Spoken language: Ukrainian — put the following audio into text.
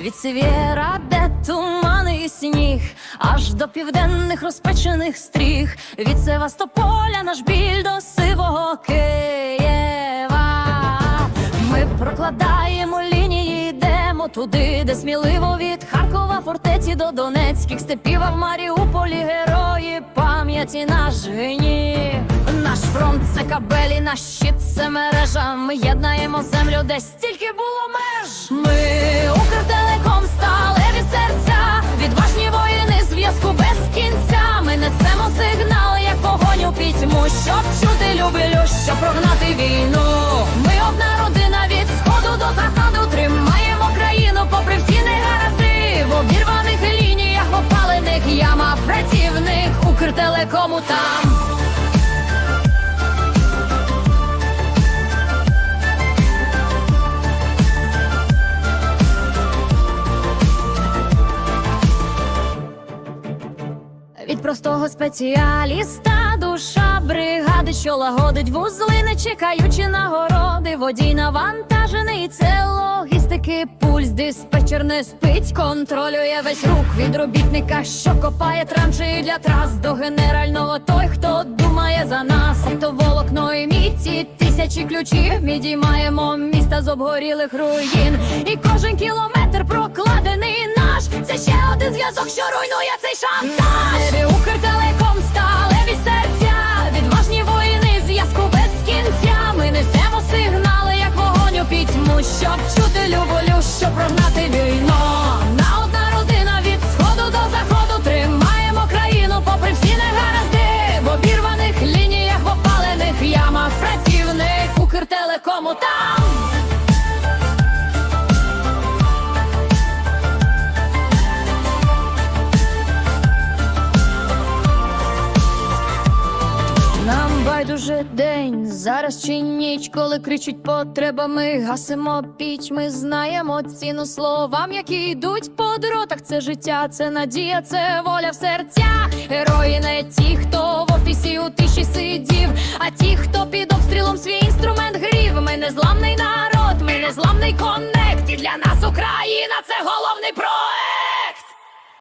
від севєра, де тумани сніг, аж до південних розпечених стріх, від Севастополя наш біль до сивого Києва. Ми прокладаємо лінії, йдемо туди, де сміливо від Харкова фортеці до Донецьких степів, а в Маріуполі герої пам'яті наш гнів. Наш фронт це кабелі, наш щит це мережа. Ми єднаємо землю, де стільки було меж. Ми щоб чути любелю, щоб прогнати війну. Ми одна родина від сходу до заходу тримаємо країну попри всі негаразди в обірваних лініях, опалених ямах працівник Укртелекому там. Від простого спеціаліста душа бригади, що лагодить вузли, не чекаючи нагороди. Водій навантажений, це логістики, пульс, диспетчер не спить, контролює весь рух від робітника, що копає траншеї для трас до генерального той, хто думає за нас. То волокно і міці, тисячі ключів. Підіймаємо міста з обгорілих руїн. І кожен кілометр прокладений наш. Це ще один зв'язок, що руйнує Укртелекому там. Нам байдуже день, зараз чи ніч, коли кричуть потреба, ми гасимо піч. Ми знаємо ціну словам, які йдуть по дротах. Це життя, це надія, це воля в серцях. Герої не ті, хто в офісі у тиші сидів, а ті, хто коннект. Для нас Україна це головний проект.